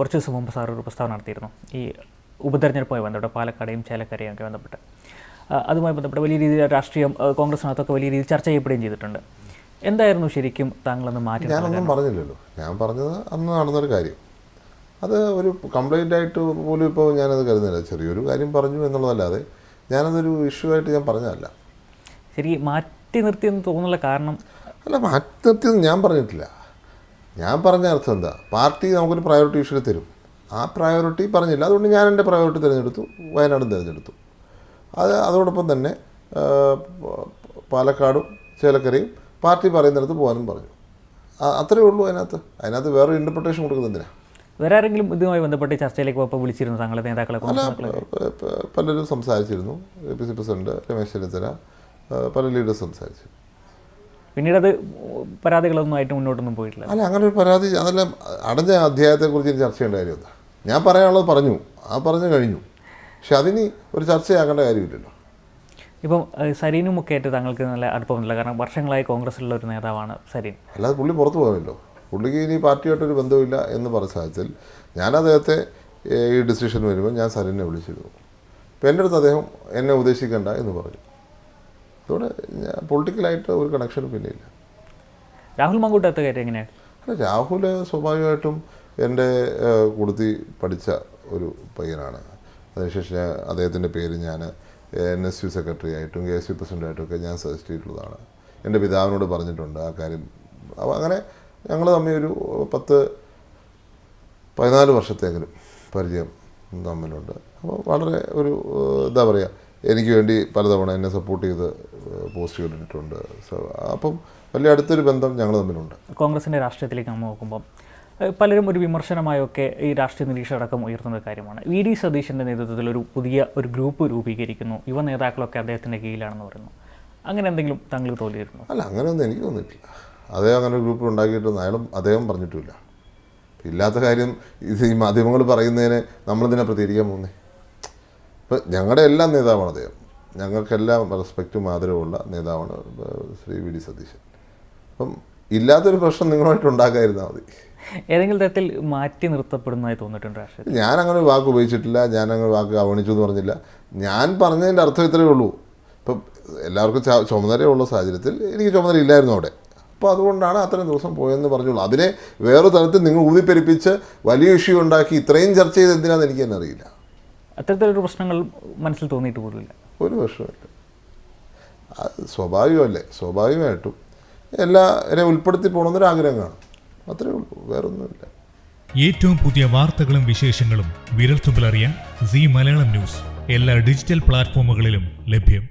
കുറച്ച് ദിവസം മുമ്പ് സാർ ഒരു പ്രസ്താവന നടത്തിയിരുന്നു. ഈ ഉപതെരഞ്ഞെടുപ്പുമായി ബന്ധപ്പെട്ട് പാലക്കാടെയും ചേലക്കരയും ഒക്കെ ബന്ധപ്പെട്ട്. അതുമായി ബന്ധപ്പെട്ട് വലിയ രീതിയിൽ രാഷ്ട്രീയം കോൺഗ്രസിനകത്തൊക്കെ വലിയ രീതിയിൽ ചർച്ച ചെയ്യപ്പെടുകയും ചെയ്തിട്ടുണ്ട്. എന്തായിരുന്നു ശരിക്കും താങ്കളൊന്ന് മാറ്റി ഞാനൊന്നും പറഞ്ഞില്ലല്ലോ. ഞാൻ പറഞ്ഞത് അന്ന് നടന്നൊരു കാര്യം. അത് ഒരു കംപ്ലൈന്റ് ആയിട്ട് പോലും ഇപ്പോൾ ഞാനത് കരുതുന്നില്ല. ചെറിയൊരു കാര്യം പറഞ്ഞു എന്നുള്ളതല്ലാതെ ഞാനതൊരു ഇഷ്യൂ ആയിട്ട് ഞാൻ പറഞ്ഞതല്ല. ശരി മാറ്റി നിർത്തിയെന്ന് തോന്നുന്നുള്ള കാരണം അല്ല മാറ്റി നിർത്തിയെന്ന് ഞാൻ പറഞ്ഞിട്ടില്ല. ഞാൻ പറഞ്ഞ അർത്ഥം എന്താ? പാർട്ടി നമുക്കൊരു പ്രയോറിറ്റി ഇഷ്യൂ തരും. ആ പ്രയോറിറ്റി പറഞ്ഞില്ല. അതുകൊണ്ട് ഞാൻ എന്റെ പ്രയോറിറ്റി തിരഞ്ഞെടുത്തു. വയനാടും തിരഞ്ഞെടുത്തു. അത് അതോടൊപ്പം തന്നെ പാലക്കാടും ചേലക്കരയും പാർട്ടി പറയുന്നിടത്ത് പോകാനും പറഞ്ഞു. അത്രേ അത്രയേ ഉള്ളൂ അതിനകത്ത്. അതിനകത്ത് വേറെ ഇന്റർപ്രിട്ടേഷൻ കൊടുക്കുന്നില്ല വേറെ ആരെങ്കിലും ഇതുമായി ബന്ധപ്പെട്ട് ചർച്ചയിലേക്ക് പോയപ്പോൾ വിളിച്ചിരുന്നു താങ്കളെ നേതാക്കളെ പലരും സംസാരിച്ചിരുന്നു. A P C president Ramesh Chennithala പല ലീഡേഴ്സ് സംസാരിച്ചു. പിന്നീട് അത് പരാതികളൊന്നും ആയിട്ട് മുന്നോട്ടൊന്നും പോയിട്ടില്ല. അല്ല അങ്ങനെ ഒരു പരാതി അതല്ല അടഞ്ഞ അധ്യായത്തെക്കുറിച്ച് ഇനി ചർച്ച ചെയ്യേണ്ട കാര്യമെന്താ ഞാൻ പറയാനുള്ളത് പറഞ്ഞു. ആ പറഞ്ഞു കഴിഞ്ഞു. പക്ഷെ അതിന് ഒരു ചർച്ചയാക്കേണ്ട കാര്യമില്ലല്ലോ. ഇപ്പം ഏഹ്, സരീനും ഒക്കെ ആയിട്ട് താങ്കൾക്ക് നല്ല അടുപ്പമില്ല കാരണം വർഷങ്ങളായി കോൺഗ്രസ്സിലുള്ള ഒരു നേതാവാണ് സരീൻ. അല്ലാതെ പുള്ളി പുറത്തു പോകാമല്ലോ പുള്ളിക്ക് ഇനി പാർട്ടിയായിട്ടൊരു ബന്ധമില്ല എന്ന് പറഞ്ഞ സാഹചര്യത്തിൽ ഞാൻ അദ്ദേഹത്തെ ഈ ഡിസിഷൻ വരുമ്പോൾ ഞാൻ സരീനെ വിളിച്ചിരുന്നു. അപ്പോൾ എന്റെ അടുത്ത് അദ്ദേഹം എന്നെ ഉപദേശിക്കണ്ട എന്ന് പറഞ്ഞു. ഞാൻ പൊളിറ്റിക്കലായിട്ട് ഒരു കണക്ഷനും പിന്നെ ഇല്ല രാഹുൽ മങ്കൂട്ടത്തെ കാര്യം എങ്ങനെയാണ്? അല്ല രാഹുൽ സ്വാഭാവികമായിട്ടും എന്റെ കൊടുത്തി പഠിച്ച ഒരു പയ്യനാണ്. അതിനുശേഷം അദ്ദേഹത്തിന്റെ പേര് ഞാൻ എൻ എസ് യു സെക്രട്ടറി ആയിട്ടും കെ എസ് യു പ്രസിഡന്റായിട്ടും ഒക്കെ ഞാൻ സജസ്റ്റ് ചെയ്തിട്ടുള്ളതാണ്. എന്റെ പിതാവിനോട് പറഞ്ഞിട്ടുണ്ട് ആ കാര്യം. അപ്പോൾ അങ്ങനെ ഞങ്ങൾ തമ്മിൽ ഒരു പത്ത് പതിനാല് വർഷത്തെങ്കിലും പരിചയം തമ്മിലുണ്ട്. അപ്പോൾ വളരെ ഒരു എന്താ പറയുക എനിക്ക് വേണ്ടി പലതവണ എന്നെ സപ്പോർട്ട് ചെയ്ത് പോസ്റ്റുകൾ ഇട്ടിട്ടുണ്ട്. സോ അപ്പം വലിയ അടുത്തൊരു ബന്ധം ഞങ്ങൾ തമ്മിലുണ്ട്. കോൺഗ്രസിന്റെ രാഷ്ട്രീയത്തിലേക്ക് നമ്മൾ നോക്കുമ്പോൾ പലരും ഒരു വിമർശനമായൊക്കെ ഈ രാഷ്ട്രീയ നിരീക്ഷണം അടക്കം ഉയർത്തുന്ന കാര്യമാണ്. വി ഡി സതീശന്റെ നേതൃത്വത്തിൽ ഒരു പുതിയ ഒരു ഗ്രൂപ്പ് രൂപീകരിക്കുന്നു. യുവ നേതാക്കളൊക്കെ അദ്ദേഹത്തിന്റെ കീഴിലാണെന്ന് പറയുന്നു. അങ്ങനെ എന്തെങ്കിലും താങ്കൾ തോന്നിയിരുന്നു? അല്ല അങ്ങനെയൊന്നും എനിക്ക് തോന്നിയിട്ടില്ല. അദ്ദേഹം അങ്ങനെ ഒരു ഗ്രൂപ്പ് ഉണ്ടാക്കിയിട്ടൊന്നും അയാളും അദ്ദേഹം പറഞ്ഞിട്ടില്ല ഇല്ലാത്ത കാര്യം ഇത് ഈ മാധ്യമങ്ങൾ പറയുന്നതിന് നമ്മളിതിനെ പ്രതികരിക്കാൻ പോകുന്നേ? ഇപ്പം ഞങ്ങളുടെ എല്ലാം നേതാവാണ് അദ്ദേഹം. ഞങ്ങൾക്കെല്ലാം റെസ്പെക്റ്റും ആദരവുമുള്ള നേതാവാണ് ശ്രീ വി ഡി സതീശൻ. അപ്പം ഇല്ലാത്തൊരു പ്രശ്നം നിങ്ങളുമായിട്ട് ഉണ്ടാക്കാതിരുന്നാൽ മതി. ഏതെങ്കിലും തരത്തിൽ മാറ്റി നിർത്തപ്പെടുന്നതായി തോന്നിയിട്ടുണ്ട് രാഷ്ട്രീയം ഞാൻ അങ്ങനെ ഒരു വാക്ക് ഉപയോഗിച്ചിട്ടില്ല ഞാൻ അങ്ങനെ വാക്ക് അവഗണിച്ചു എന്ന് പറഞ്ഞില്ല. ഞാൻ പറഞ്ഞതിന്റെ അർത്ഥം ഇത്രയേ ഉള്ളൂ. ഇപ്പം എല്ലാവർക്കും ചുമതലയുള്ള സാഹചര്യത്തിൽ എനിക്ക് ചുമതല ഇല്ലായിരുന്നു അവിടെ. അപ്പോൾ അതുകൊണ്ടാണ് അത്രയും ദിവസം പോയെന്ന് പറഞ്ഞുള്ളൂ. അതിനെ വേറെ തരത്തിൽ നിങ്ങൾ ഊതിപ്പെരിപ്പിച്ച് വലിയ ഇഷ്യൂ ഉണ്ടാക്കി ഇത്രയും ചർച്ച ചെയ്ത് എന്തിനാണെന്ന് എനിക്ക് തന്നെ അറിയില്ല. അത്തരത്തിലൊരു പ്രശ്നങ്ങൾ മനസ്സിൽ തോന്നിയിട്ട് പോലുമില്ല. ഒരു വർഷമല്ല അത് സ്വാഭാവികമല്ലേ? സ്വാഭാവികമായിട്ടും. എല്ലാവരെയും ഉൾപ്പെടുത്തി പോകണമെന്നൊരു ആഗ്രഹം കാണും. അത്രേ ഉള്ളൂ. വേറൊന്നുമില്ല. ഏറ്റവും പുതിയ വാർത്തകളും വിശേഷങ്ങളും വിരൽത്തുമ്പിലറിയാൻ സി മലയാളം ന്യൂസ്. എല്ലാ ഡിജിറ്റൽ പ്ലാറ്റ്ഫോമുകളിലും ലഭ്യം.